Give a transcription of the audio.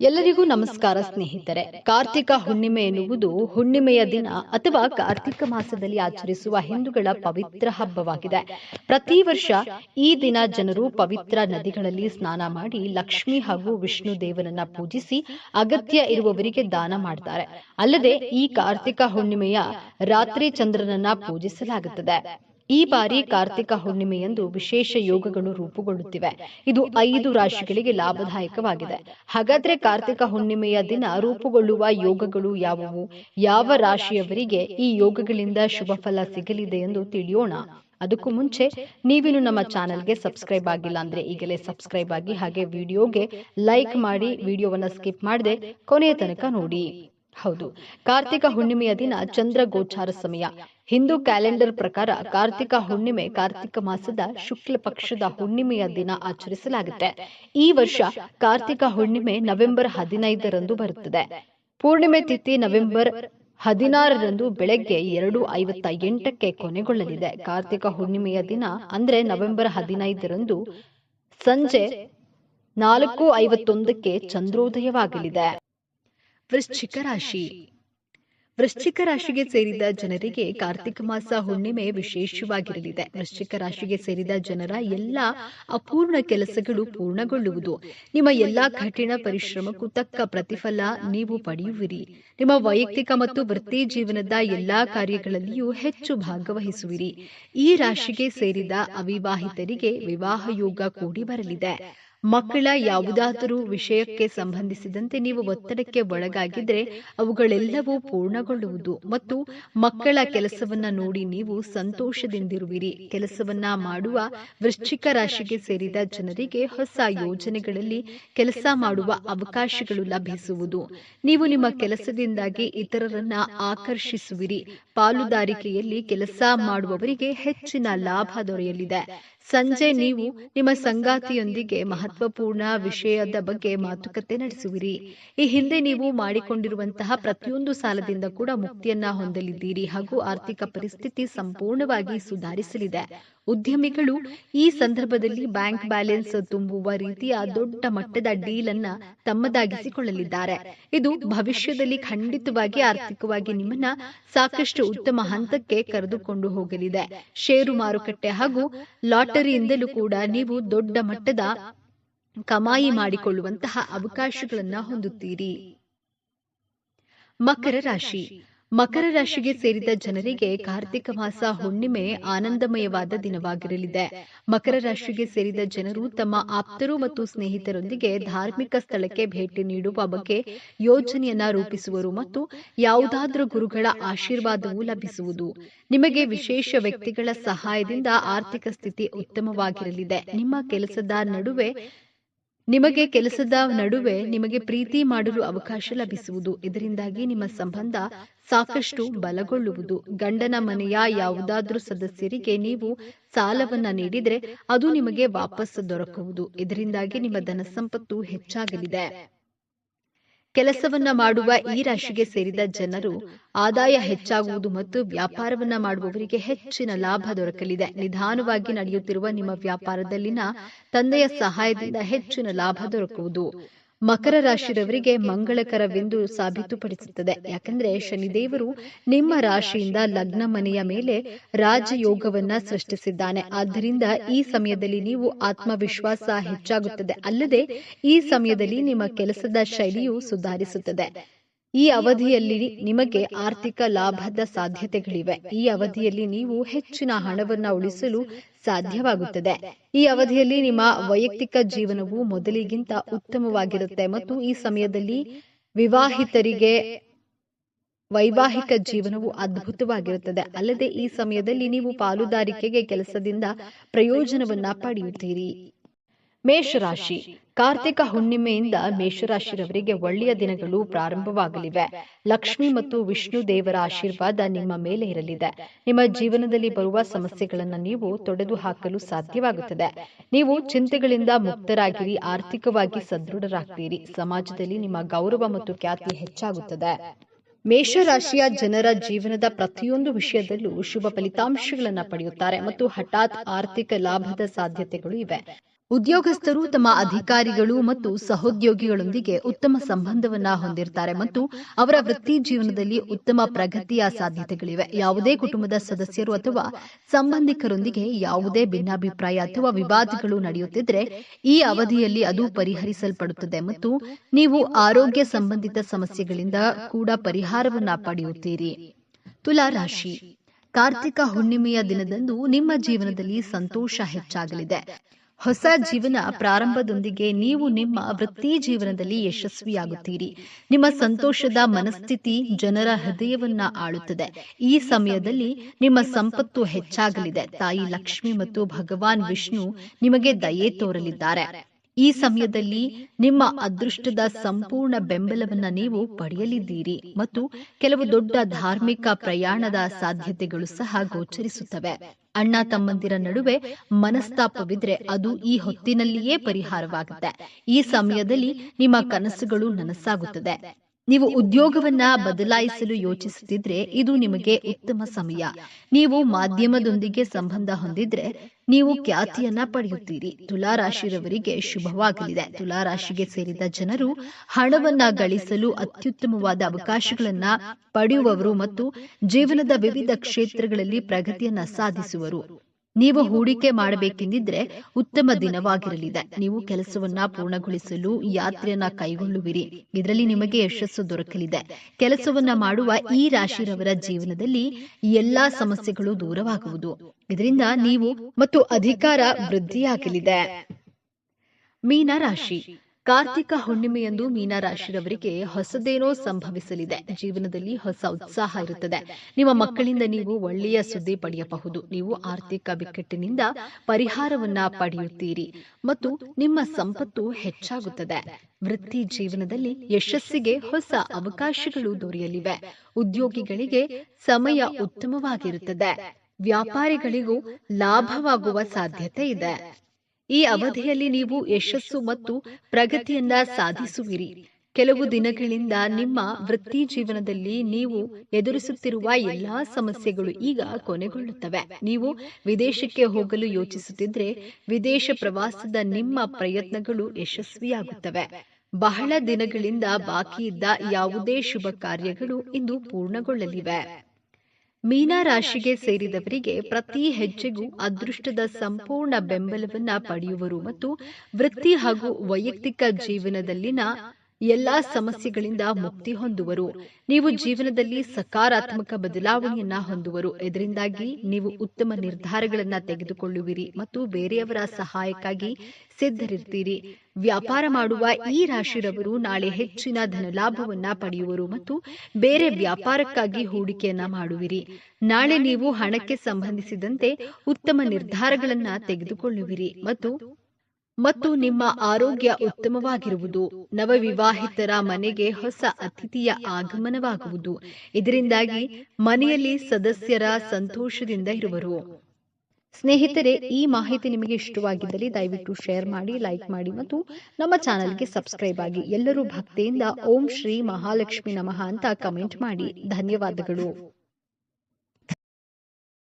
ಎಲ್ಲರಿಗೂ ನಮಸ್ಕಾರ, ಸ್ನೇಹಿತರೆ. ಕಾರ್ತಿಕ ಹುಣ್ಣಿಮೆ ಎನ್ನುವುದು ಹುಣ್ಣಿಮೆಯ ದಿನ ಅಥವಾ ಕಾರ್ತಿಕ ಮಾಸದಲ್ಲಿ ಆಚರಿಸುವ ಹಿಂದೂಗಳ ಪವಿತ್ರ ಹಬ್ಬವಾಗಿದೆ. ಪ್ರತಿ ವರ್ಷ ಈ ದಿನ ಜನರು ಪವಿತ್ರ ನದಿಗಳಲ್ಲಿ ಸ್ನಾನ ಮಾಡಿ ಲಕ್ಷ್ಮಿ ಹಾಗೂ ವಿಷ್ಣು ದೇವರನ್ನ ಪೂಜಿಸಿ ಅಗತ್ಯ ಇರುವವರಿಗೆ ದಾನ ಮಾಡ್ತಾರೆ. ಅಲ್ಲದೆ ಈ ಕಾರ್ತಿಕ ಹುಣ್ಣಿಮೆಯ ರಾತ್ರಿ ಚಂದ್ರನನ್ನ ಪೂಜಿಸಲಾಗುತ್ತದೆ. ಈ ಬಾರಿ ಕಾರ್ತಿಕ ಹುಣ್ಣಿಮೆಯಂದು ವಿಶೇಷ ಯೋಗಗಳು ರೂಪುಗೊಳ್ಳುತ್ತಿವೆ. ಇದು ಐದು ರಾಶಿಗಳಿಗೆ ಲಾಭದಾಯಕವಾಗಿದೆ. ಹಾಗಾದ್ರೆ ಕಾರ್ತಿಕ ಹುಣ್ಣಿಮೆಯ ದಿನ ರೂಪುಗೊಳ್ಳುವ ಯೋಗಗಳು ಯಾವುವು? ಯಾವ ರಾಶಿಯವರಿಗೆ ಈ ಯೋಗಗಳಿಂದ ಶುಭ ಫಲ ಸಿಗಲಿದೆ ಎಂದು ತಿಳಿಯೋಣ. ಅದಕ್ಕೂ ಮುಂಚೆ ನೀವಿನ್ನು ನಮ್ಮ ಚಾನೆಲ್ಗೆ ಸಬ್ಸ್ಕ್ರೈಬ್ ಆಗಿಲ್ಲ ಅಂದ್ರೆ ಈಗಲೇ ಸಬ್ಸ್ಕ್ರೈಬ್ ಆಗಿ ಹಾಗೆ ವಿಡಿಯೋಗೆ ಲೈಕ್ ಮಾಡಿ ವಿಡಿಯೋವನ್ನ ಸ್ಕಿಪ್ ಮಾಡದೆ ಕೊನೆಯ ತನಕ ನೋಡಿ. ಹೌದು. ಕಾರ್ತಿಕ ಹುಣ್ಣಿಮೆಯ ದಿನ ಚಂದ್ರ ಗೋಚಾರ ಸಮಯ. ಹಿಂದೂ ಕ್ಯಾಲೆಂಡರ್ ಪ್ರಕಾರ ಕಾರ್ತಿಕ ಹುಣ್ಣಿಮೆ ಕಾರ್ತಿಕ ಮಾಸದ ಶುಕ್ಲ ಪಕ್ಷದ ಹುಣ್ಣಿಮೆಯ ದಿನ ಆಚರಿಸಲಾಗುತ್ತೆ. ಈ ವರ್ಷ ಕಾರ್ತಿಕ ಹುಣ್ಣಿಮೆ ನವೆಂಬರ್ ಹದಿನೈದರಂದು ಬರುತ್ತದೆ. ಪೂರ್ಣಿಮೆ ತಿಥಿ ನವೆಂಬರ್ ಹದಿನಾರರಂದು ಬೆಳಗ್ಗೆ ಎರಡು ಐವತ್ತ ಎಂಟಕ್ಕೆ ಕೊನೆಗೊಳ್ಳಲಿದೆ. ಕಾರ್ತಿಕ ಹುಣ್ಣಿಮೆಯ ದಿನ ಅಂದ್ರೆ ನವೆಂಬರ್ ಹದಿನೈದರಂದು ಸಂಜೆ ನಾಲ್ಕು ಐವತ್ತೊಂದಕ್ಕೆ ಚಂದ್ರೋದಯವಾಗಲಿದೆ. ವೃಶ್ಚಿಕ ರಾಶಿ. ವೃಶ್ಚಿಕ ರಾಶಿಗೆ ಸೇರಿದ ಜನರಿಗೆ ಕಾರ್ತಿಕ ಮಾಸ ಹುಣ್ಣಿಮೆ ವಿಶೇಷವಾಗಿರಲಿದೆ. ವೃಶ್ಚಿಕ ರಾಶಿಗೆ ಸೇರಿದ ಜನರ ಎಲ್ಲ ಅಪೂರ್ಣ ಕೆಲಸಗಳು ಪೂರ್ಣಗೊಳ್ಳುವುದು. ನಿಮ್ಮ ಎಲ್ಲಾ ಕಠಿಣ ಪರಿಶ್ರಮಕ್ಕೂ ತಕ್ಕ ಪ್ರತಿಫಲ ನೀವು ಪಡೆಯುವಿರಿ. ನಿಮ್ಮ ವೈಯಕ್ತಿಕ ಮತ್ತು ವೃತ್ತಿ ಜೀವನದ ಎಲ್ಲಾ ಕಾರ್ಯಗಳಲ್ಲಿಯೂ ಹೆಚ್ಚು ಭಾಗವಹಿಸುವಿರಿ. ಈ ರಾಶಿಗೆ ಸೇರಿದ ಅವಿವಾಹಿತರಿಗೆ ವಿವಾಹ ಯೋಗ ಕೂಡಿ ಬರಲಿದೆ. ಮಕ್ಕಳ ಯಾವುದಾದರೂ ವಿಷಯಕ್ಕೆ ಸಂಬಂಧಿಸಿದಂತೆ ನೀವು ಒತ್ತಡಕ್ಕೆ ಒಳಗಾಗಿದ್ರೆ ಅವುಗಳೆಲ್ಲವೂ ಪೂರ್ಣಗೊಳ್ಳುವುದು ಮತ್ತು ಮಕ್ಕಳ ಕೆಲಸವನ್ನ ನೋಡಿ ನೀವು ಸಂತೋಷದಿಂದಿರುವಿರಿ. ಕೆಲಸವನ್ನ ಮಾಡುವ ವೃಶ್ಚಿಕ ರಾಶಿಗೆ ಸೇರಿದ ಜನರಿಗೆ ಹೊಸ ಯೋಜನೆಗಳಲ್ಲಿ ಕೆಲಸ ಮಾಡುವ ಅವಕಾಶಗಳು ಲಭಿಸುವುದು. ನೀವು ನಿಮ್ಮ ಕೆಲಸದಿಂದಾಗಿ ಇತರರನ್ನ ಆಕರ್ಷಿಸುವಿರಿ. ಪಾಲುದಾರಿಕೆಯಲ್ಲಿ ಕೆಲಸ ಮಾಡುವವರಿಗೆ ಹೆಚ್ಚಿನ ಲಾಭ ದೊರೆಯಲಿದೆ. ಸಂಜೆ ನೀವು ನಿಮ್ಮ ಸಂಗಾತಿಯೊಂದಿಗೆ ಮಹತ್ವಪೂರ್ಣ ವಿಷಯದ ಬಗ್ಗೆ ಮಾತುಕತೆ ನಡೆಸುವಿರಿ. ಈ ಹಿಂದೆ ನೀವು ಮಾಡಿಕೊಂಡಿರುವಂತಹ ಪ್ರತಿಯೊಂದು ಸಾಲದಿಂದ ಕೂಡ ಮುಕ್ತಿಯನ್ನ ಹೊಂದಲಿದ್ದೀರಿ ಹಾಗೂ ಆರ್ಥಿಕ ಪರಿಸ್ಥಿತಿ ಸಂಪೂರ್ಣವಾಗಿ ಸುಧಾರಿಸಲಿದೆ. ಉದ್ಯಮಿಗಳು ಈ ಸಂದರ್ಭದಲ್ಲಿ ಬ್ಯಾಂಕ್ ಬ್ಯಾಲೆನ್ಸ್ ತುಂಬುವ ರೀತಿಯ ದೊಡ್ಡ ಮಟ್ಟದ ಡೀಲ್ ಅನ್ನ ತಮ್ಮದಾಗಿಸಿಕೊಳ್ಳಲಿದ್ದಾರೆ. ಇದು ಭವಿಷ್ಯದಲ್ಲಿ ಖಂಡಿತವಾಗಿ ಆರ್ಥಿಕವಾಗಿ ನಿಮ್ಮನ್ನ ಸಾಕಷ್ಟು ಉತ್ತಮ ಹಂತಕ್ಕೆ ಕರೆದುಕೊಂಡು ಹೋಗಲಿದೆ. ಷೇರು ಮಾರುಕಟ್ಟೆ ಹಾಗೂ ಲಾಟರಿಯಿಂದಲೂ ಕೂಡ ನೀವು ದೊಡ್ಡ ಮಟ್ಟದ ಕಮಾಯಿ ಮಾಡಿಕೊಳ್ಳುವಂತಹ ಅವಕಾಶಗಳನ್ನ ಹೊಂದುತ್ತೀರಿ. ಮಕರ ರಾಶಿ. ಮಕರ ರಾಶಿಗೆ ಸೇರಿದ ಜನರಿಗೆ ಕಾರ್ತಿಕ ಮಾಸ ಹುಣ್ಣಿಮೆ ಆನಂದಮಯವಾದ ದಿನವಾಗಿರಲಿದೆ. ಮಕರ ರಾಶಿಗೆ ಸೇರಿದ ಜನರು ತಮ್ಮ ಆಪ್ತರು ಮತ್ತು ಸ್ನೇಹಿತರೊಂದಿಗೆ ಧಾರ್ಮಿಕ ಸ್ಥಳಕ್ಕೆ ಭೇಟಿ ನೀಡುವ ಬಗ್ಗೆ ಯೋಜನೆಯನ್ನ ರೂಪಿಸುವರು ಮತ್ತು ಯಾವುದಾದ್ರೂ ಗುರುಗಳ ಆಶೀರ್ವಾದವೂ ಲಭಿಸುವುದು. ನಿಮಗೆ ವಿಶೇಷ ವ್ಯಕ್ತಿಗಳ ಸಹಾಯದಿಂದ ಆರ್ಥಿಕ ಸ್ಥಿತಿ ಉತ್ತಮವಾಗಿರಲಿದೆ. ನಿಮ್ಮ ಕೆಲಸದ ನಡುವೆ ನಿಮಗೆ ಕೆಲಸದ ನಡುವೆ ನಿಮಗೆ ಪ್ರೀತಿ ಮಾಡಲು ಅವಕಾಶ ಲಭಿಸುವುದು. ಇದರಿಂದಾಗಿ ನಿಮ್ಮ ಸಂಬಂಧ ಸಾಕಷ್ಟು ಬಲಗೊಳ್ಳುವುದು. ಗಂಡನ ಮನೆಯ ಯಾವುದಾದ್ರೂ ಸದಸ್ಯರಿಗೆ ನೀವು ಸಾಲವನ್ನ ನೀಡಿದ್ರೆ ಅದು ನಿಮಗೆ ವಾಪಸ್ ದೊರಕುವುದು. ಇದರಿಂದಾಗಿ ನಿಮ್ಮ ಧನ ಸಂಪತ್ತು ಹೆಚ್ಚಾಗಲಿದೆ. ಕೆಲಸವನ್ನ ಮಾಡುವ ಈ ರಾಶಿಗೆ ಸೇರಿದ ಜನರು ಆದಾಯ ಹೆಚ್ಚಾಗುವುದು ಮತ್ತು ವ್ಯಾಪಾರವನ್ನ ಮಾಡುವವರಿಗೆ ಹೆಚ್ಚಿನ ಲಾಭ ದೊರಕಲಿದೆ. ನಿಧಾನವಾಗಿ ನಡೆಯುತ್ತಿರುವ ನಿಮ್ಮ ವ್ಯಾಪಾರದಲ್ಲಿನ ತಂದೆಯ ಸಹಾಯದಿಂದ ಹೆಚ್ಚಿನ ಲಾಭ ದೊರಕುವುದು. ಮಕರ ರಾಶಿಯವರಿಗೆ ಮಂಗಳಕರವೆಂದು ಸಾಬೀತುಪಡಿಸುತ್ತದೆ. ಯಾಕಂದ್ರೆ ಶನಿದೇವರು ನಿಮ್ಮ ರಾಶಿಯಿಂದ ಲಗ್ನ ಮನೆಯ ಮೇಲೆ ರಾಜಯೋಗವನ್ನ ಸೃಷ್ಟಿಸಿದ್ದಾನೆ. ಆದ್ದರಿಂದ ಈ ಸಮಯದಲ್ಲಿ ನೀವು ಆತ್ಮವಿಶ್ವಾಸ ಹೆಚ್ಚಾಗುತ್ತದೆ. ಅಲ್ಲದೆ ಈ ಸಮಯದಲ್ಲಿ ನಿಮ್ಮ ಕೆಲಸದ ಶೈಲಿಯು ಸುಧಾರಿಸುತ್ತದೆ. ಈ ಅವಧಿಯಲ್ಲಿ ನಿಮಗೆ ಆರ್ಥಿಕ ಲಾಭದ ಸಾಧ್ಯತೆಗಳಿವೆ. ಈ ಅವಧಿಯಲ್ಲಿ ನೀವು ಹೆಚ್ಚಿನ ಹಣವನ್ನ ಉಳಿಸಲು ಸಾಧ್ಯವಾಗುತ್ತದೆ. ಈ ಅವಧಿಯಲ್ಲಿ ನಿಮ್ಮ ವೈಯಕ್ತಿಕ ಜೀವನವು ಮೊದಲಿಗಿಂತ ಉತ್ತಮವಾಗಿರುತ್ತೆ ಮತ್ತು ಈ ಸಮಯದಲ್ಲಿ ವಿವಾಹಿತರಿಗೆ ವೈವಾಹಿಕ ಜೀವನವು ಅದ್ಭುತವಾಗಿರುತ್ತದೆ. ಅಲ್ಲದೆ ಈ ಸಮಯದಲ್ಲಿ ನೀವು ಪಾಲುದಾರಿಕೆಗೆ ಕೆಲಸದಿಂದ ಪ್ರಯೋಜನವನ್ನ ಪಡೆಯುತ್ತೀರಿ. ಮೇಷರಾಶಿ. ಕಾರ್ತಿಕ ಹುಣ್ಣಿಮೆಯಿಂದ ಮೇಷರಾಶಿರವರಿಗೆ ಒಳ್ಳೆಯ ದಿನಗಳು ಪ್ರಾರಂಭವಾಗಲಿವೆ. ಲಕ್ಷ್ಮಿ ಮತ್ತು ವಿಷ್ಣು ದೇವರ ಆಶೀರ್ವಾದ ನಿಮ್ಮ ಮೇಲೆ ಇರಲಿದೆ. ನಿಮ್ಮ ಜೀವನದಲ್ಲಿ ಬರುವ ಸಮಸ್ಯೆಗಳನ್ನು ನೀವು ತೊಡೆದು ಹಾಕಲು ಸಾಧ್ಯವಾಗುತ್ತದೆ. ನೀವು ಚಿಂತೆಗಳಿಂದ ಮುಕ್ತರಾಗಿರಿ, ಆರ್ಥಿಕವಾಗಿ ಸದೃಢರಾಗ್ತೀರಿ. ಸಮಾಜದಲ್ಲಿ ನಿಮ್ಮ ಗೌರವ ಮತ್ತು ಖ್ಯಾತಿ ಹೆಚ್ಚಾಗುತ್ತದೆ. ಮೇಷರಾಶಿಯ ಜನರ ಜೀವನದ ಪ್ರತಿಯೊಂದು ವಿಷಯದಲ್ಲೂ ಶುಭ ಫಲಿತಾಂಶಗಳನ್ನು ಪಡೆಯುತ್ತಾರೆ ಮತ್ತು ಹಠಾತ್ ಆರ್ಥಿಕ ಲಾಭದ ಸಾಧ್ಯತೆಗಳು ಇವೆ. ಉದ್ಯೋಗಸ್ಥರು ತಮ್ಮ ಅಧಿಕಾರಿಗಳು ಮತ್ತು ಸಹೋದ್ಯೋಗಿಗಳೊಂದಿಗೆ ಉತ್ತಮ ಸಂಬಂಧವನ್ನ ಹೊಂದಿರ್ತಾರೆ ಮತ್ತು ಅವರ ವೃತ್ತಿ ಜೀವನದಲ್ಲಿ ಉತ್ತಮ ಪ್ರಗತಿಯ ಸಾಧ್ಯತೆಗಳಿವೆ. ಯಾವುದೇ ಕುಟುಂಬದ ಸದಸ್ಯರು ಅಥವಾ ಸಂಬಂಧಿಕರೊಂದಿಗೆ ಯಾವುದೇ ಭಿನ್ನಾಭಿಪ್ರಾಯ ಅಥವಾ ವಿವಾದಗಳು ನಡೆಯುತ್ತಿದ್ದರೆ ಈ ಅವಧಿಯಲ್ಲಿ ಅದು ಪರಿಹರಿಸಲ್ಪಡುತ್ತದೆ ಮತ್ತು ನೀವು ಆರೋಗ್ಯ ಸಂಬಂಧಿತ ಸಮಸ್ಯೆಗಳಿಂದ ಕೂಡ ಪರಿಹಾರವನ್ನ ಪಡೆಯುತ್ತೀರಿ. ತುಲಾ ರಾಶಿ. ಕಾರ್ತಿಕ ಹುಣ್ಣಿಮೆಯ ದಿನದಂದು ನಿಮ್ಮ ಜೀವನದಲ್ಲಿ ಸಂತೋಷ ಹೆಚ್ಚಾಗಲಿದೆ. ಹೊಸ ಜೀವನ ಪ್ರಾರಂಭದೊಂದಿಗೆ ನೀವು ನಿಮ್ಮ ವೃತ್ತಿ ಜೀವನದಲ್ಲಿ ಯಶಸ್ವಿಯಾಗುತ್ತೀರಿ. ನಿಮ್ಮ ಸಂತೋಷದ ಮನಸ್ಥಿತಿ ಜನರ ಹೃದಯವನ್ನ ಆಳುತ್ತದೆ. ಈ ಸಮಯದಲ್ಲಿ ನಿಮ್ಮ ಸಂಪತ್ತು ಹೆಚ್ಚಾಗಲಿದೆ. ತಾಯಿ ಲಕ್ಷ್ಮಿ ಮತ್ತು ಭಗವಾನ್ ವಿಷ್ಣು ನಿಮಗೆ ದಯೆ ತೋರಲಿದ್ದಾರೆ. ಈ ಸಮಯದಲ್ಲಿ ನಿಮ್ಮ ಅದೃಷ್ಟದ ಸಂಪೂರ್ಣ ಬೆಂಬಲವನ್ನ ನೀವು ಪಡೆಯಲಿದ್ದೀರಿ ಮತ್ತು ಕೆಲವು ದೊಡ್ಡ ಧಾರ್ಮಿಕ ಪ್ರಯಾಣದ ಸಾಧ್ಯತೆಗಳು ಸಹ ಗೋಚರಿಸುತ್ತವೆ. ಅಣ್ಣ ತಮ್ಮಂದಿರ ನಡುವೆ ಮನಸ್ತಾಪವಿದ್ರೆ ಅದು ಈ ಹೊತ್ತಿನಲ್ಲಿಯೇ ಪರಿಹಾರವಾಗುತ್ತೆ. ಈ ಸಮಯದಲ್ಲಿ ನಿಮ್ಮ ಕನಸುಗಳು ನನಸಾಗುತ್ತದೆ. ನೀವು ಉದ್ಯೋಗವನ್ನ ಬದಲಾಯಿಸಲು ಯೋಚಿಸುತ್ತಿದ್ರೆ ಇದು ನಿಮಗೆ ಉತ್ತಮ ಸಮಯ. ನೀವು ಮಾಧ್ಯಮದೊಂದಿಗೆ ಸಂಬಂಧ ಹೊಂದಿದ್ರೆ ನೀವು ಖ್ಯಾತಿಯನ್ನ ಪಡೆಯುತ್ತೀರಿ. ತುಲಾರಾಶಿರವರಿಗೆ ಶುಭವಾಗಲಿದೆ. ತುಲಾರಾಶಿಗೆ ಸೇರಿದ ಜನರು ಹಣವನ್ನ ಗಳಿಸಲು ಅತ್ಯುತ್ತಮವಾದ ಅವಕಾಶಗಳನ್ನ ಪಡೆಯುವವರು ಮತ್ತು ಜೀವನದ ವಿವಿಧ ಕ್ಷೇತ್ರಗಳಲ್ಲಿ ಪ್ರಗತಿಯನ್ನ ಸಾಧಿಸುವರು. ನೀವು ಹೂಡಿಕೆ ಮಾಡಬೇಕೆಂದಿದ್ರೆ ಉತ್ತಮ ದಿನವಾಗಿರಲಿದೆ. ನೀವು ಕೆಲಸವನ್ನ ಪೂರ್ಣಗೊಳಿಸಲು ಯಾತ್ರೆಯನ್ನ ಕೈಗೊಳ್ಳುವಿರಿ. ಇದರಲ್ಲಿ ನಿಮಗೆ ಯಶಸ್ಸು ದೊರಕಲಿದೆ. ಕೆಲಸವನ್ನ ಮಾಡುವ ಈ ರಾಶಿರವರ ಜೀವನದಲ್ಲಿ ಎಲ್ಲಾ ಸಮಸ್ಯೆಗಳು ದೂರವಾಗುವುದು. ಇದರಿಂದ ನೀವು ಮತ್ತು ಅಧಿಕಾರ ವೃದ್ಧಿಯಾಗಲಿದೆ. ಮೀನ ರಾಶಿ ಕಾರ್ತಿಕ ಹುಣ್ಣಿಮೆಯಂದು ಮೀನರಾಶಿರವರಿಗೆ ಹೊಸದೇನೋ ಸಂಭವಿಸಲಿದೆ. ಜೀವನದಲ್ಲಿ ಹೊಸ ಉತ್ಸಾಹ ಇರುತ್ತದೆ. ನಿಮ್ಮ ಮಕ್ಕಳಿಂದ ನೀವು ಒಳ್ಳೆಯ ಸುದ್ದಿ ಪಡೆಯಬಹುದು. ನೀವು ಆರ್ಥಿಕ ಬಿಕ್ಕಟ್ಟಿನಿಂದ ಪರಿಹಾರವನ್ನ ಪಡೆಯುತ್ತೀರಿ ಮತ್ತು ನಿಮ್ಮ ಸಂಪತ್ತು ಹೆಚ್ಚಾಗುತ್ತದೆ. ವೃತ್ತಿ ಜೀವನದಲ್ಲಿ ಯಶಸ್ಸಿಗೆ ಹೊಸ ಅವಕಾಶಗಳು ದೊರೆಯಲಿವೆ. ಉದ್ಯೋಗಿಗಳಿಗೆ ಸಮಯ ಉತ್ತಮವಾಗಿರುತ್ತದೆ. ವ್ಯಾಪಾರಿಗಳಿಗೂ ಲಾಭವಾಗುವ ಸಾಧ್ಯತೆ ಇದೆ. ಈ ಅವಧಿಯಲ್ಲಿ ನೀವು ಯಶಸ್ಸು ಮತ್ತು ಪ್ರಗತಿಯನ್ನ ಸಾಧಿಸುವಿರಿ. ಕೆಲವು ದಿನಗಳಿಂದ ನಿಮ್ಮ ವೃತ್ತಿ ಜೀವನದಲ್ಲಿ ನೀವು ಎದುರಿಸುತ್ತಿರುವ ಎಲ್ಲಾ ಸಮಸ್ಯೆಗಳು ಈಗ ಕೊನೆಗೊಳ್ಳುತ್ತವೆ. ನೀವು ವಿದೇಶಕ್ಕೆ ಹೋಗಲು ಯೋಚಿಸುತ್ತಿದ್ರೆ ವಿದೇಶ ಪ್ರವಾಸದ ನಿಮ್ಮ ಪ್ರಯತ್ನಗಳು ಯಶಸ್ವಿಯಾಗುತ್ತವೆ. ಬಹಳ ದಿನಗಳಿಂದ ಬಾಕಿ ಇದ್ದ ಯಾವುದೇ ಶುಭ ಕಾರ್ಯಗಳು ಇಂದು ಪೂರ್ಣಗೊಳ್ಳಲಿವೆ. ಮೀನ ರಾಶಿಗೆ ಸೇರಿದವರಿಗೆ ಪ್ರತಿ ಹೆಜ್ಜೆಗೂ ಅದೃಷ್ಟದ ಸಂಪೂರ್ಣ ಬೆಂಬಲವನ್ನ ಪಡೆಯುವರು ಮತ್ತು ವೃತ್ತಿ ಹಾಗೂ ವೈಯಕ್ತಿಕ ಜೀವನದಲ್ಲಿನ ಎಲ್ಲಾ ಸಮಸ್ಯೆಗಳಿಂದ ಮುಕ್ತಿ ಹೊಂದುವರು. ನೀವು ಜೀವನದಲ್ಲಿ ಸಕಾರಾತ್ಮಕ ಬದಲಾವಣೆಯನ್ನ ಹೊಂದುವರು. ಇದರಿಂದಾಗಿ ನೀವು ಉತ್ತಮ ನಿರ್ಧಾರಗಳನ್ನ ತೆಗೆದುಕೊಳ್ಳುವಿರಿ ಮತ್ತು ಬೇರೆಯವರ ಸಹಾಯಕ್ಕಾಗಿ ಸಿದ್ಧರಿರ್ತೀರಿ. ವ್ಯಾಪಾರ ಮಾಡುವ ಈ ರಾಶಿರವರು ನಾಳೆ ಹೆಚ್ಚಿನ ಧನಲಾಭವನ್ನ ಪಡೆಯುವರು ಮತ್ತು ಬೇರೆ ವ್ಯಾಪಾರಕ್ಕಾಗಿ ಹೂಡಿಕೆಯನ್ನ ಮಾಡುವಿರಿ. ನಾಳೆ ನೀವು ಹಣಕ್ಕೆ ಸಂಬಂಧಿಸಿದಂತೆ ಉತ್ತಮ ನಿರ್ಧಾರಗಳನ್ನ ತೆಗೆದುಕೊಳ್ಳುವಿರಿ ಮತ್ತು ಮತ್ತು ನಿಮ್ಮ ಆರೋಗ್ಯ ಉತ್ತಮವಾಗಿರುವುದು. ನವವಿವಾಹಿತರ ಮನೆಗೆ ಹೊಸ ಅತಿಥಿಯ ಆಗಮನವಾಗುವುದು. ಇದರಿಂದಾಗಿ ಮನೆಯಲ್ಲಿ ಸದಸ್ಯರ ಸಂತೋಷದಿಂದ ಇರುವರು. ಸ್ನೇಹಿತರೆ, ಈ ಮಾಹಿತಿ ನಿಮಗೆ ಇಷ್ಟವಾಗಿದ್ದಲ್ಲಿ ದಯವಿಟ್ಟು ಶೇರ್ ಮಾಡಿ, ಲೈಕ್ ಮಾಡಿ ಮತ್ತು ನಮ್ಮ ಚಾನಲ್ಗೆ ಸಬ್ಸ್ಕ್ರೈಬ್ ಆಗಿ ಎಲ್ಲರೂ ಭಕ್ತಿಯಿಂದ ಓಂ ಶ್ರೀ ಮಹಾಲಕ್ಷ್ಮಿ ನಮಃ ಅಂತ ಕಮೆಂಟ್ ಮಾಡಿ. ಧನ್ಯವಾದಗಳು.